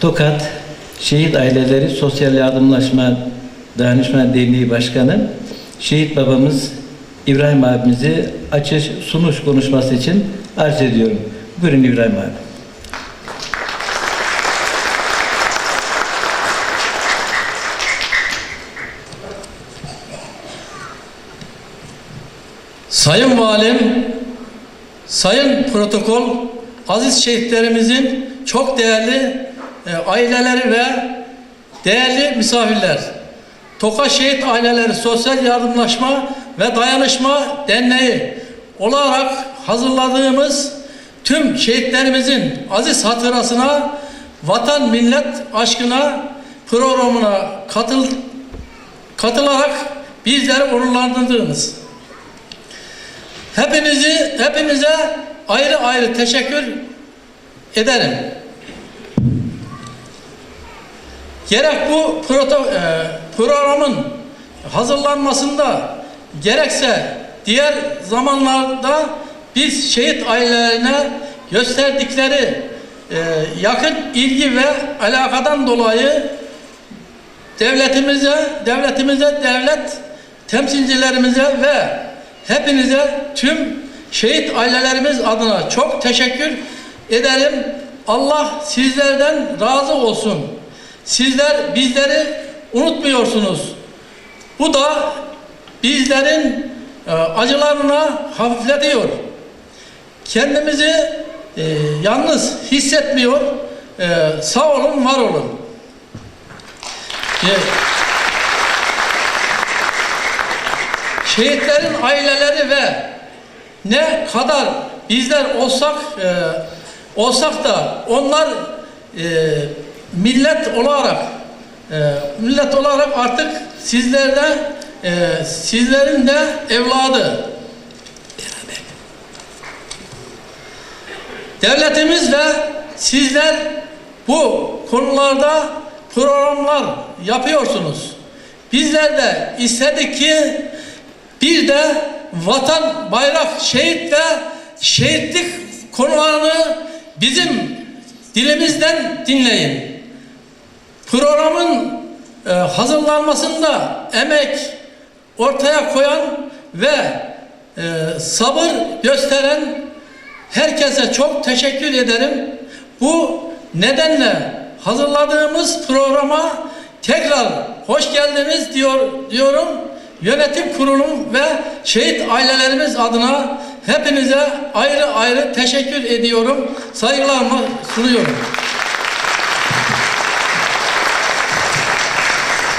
Tokat Şehit Aileleri Sosyal Yardımlaşma Dayanışma Derneği Başkanı Şehit babamız İbrahim abimizi açış sunuş konuşması için arz ediyorum. Buyurun İbrahim abi. Sayın Valim, Sayın Protokol, aziz şehitlerimizin çok değerli e, aileleri ve değerli misafirler. Toka Şehit Aileleri Sosyal Yardımlaşma ve Dayanışma Derneği olarak hazırladığımız tüm şehitlerimizin aziz hatırasına, vatan millet aşkına programına katıl, katılarak bizleri onurlandırdınız. Hepinizi, hepinize ayrı ayrı teşekkür ederim. Gerek bu e, programın hazırlanmasında gerekse diğer zamanlarda biz şehit ailelerine gösterdikleri e, yakın ilgi ve alakadan dolayı devletimize, devletimize, devlet temsilcilerimize ve hepinize tüm şehit ailelerimiz adına çok teşekkür ederim. Allah sizlerden razı olsun. Sizler bizleri unutmuyorsunuz. Bu da bizlerin e, acılarına hafifletiyor. Kendimizi e, yalnız hissetmiyor. E, sağ olun, var olun. E, şehitlerin aileleri ve ne kadar bizler olsak e, olsak da onlar e, millet olarak e, millet olarak artık sizlerde e, sizlerin de evladı. Devletimiz ve sizler bu konularda programlar yapıyorsunuz. Bizler de istedik ki bir de vatan, bayrak, şehit ve şehitlik konularını bizim dilimizden dinleyin. Programın e, hazırlanmasında emek ortaya koyan ve e, sabır gösteren herkese çok teşekkür ederim. Bu nedenle hazırladığımız programa tekrar hoş geldiniz diyor diyorum. Yönetim kurulum ve şehit ailelerimiz adına hepinize ayrı ayrı teşekkür ediyorum. Saygılarımı sunuyorum.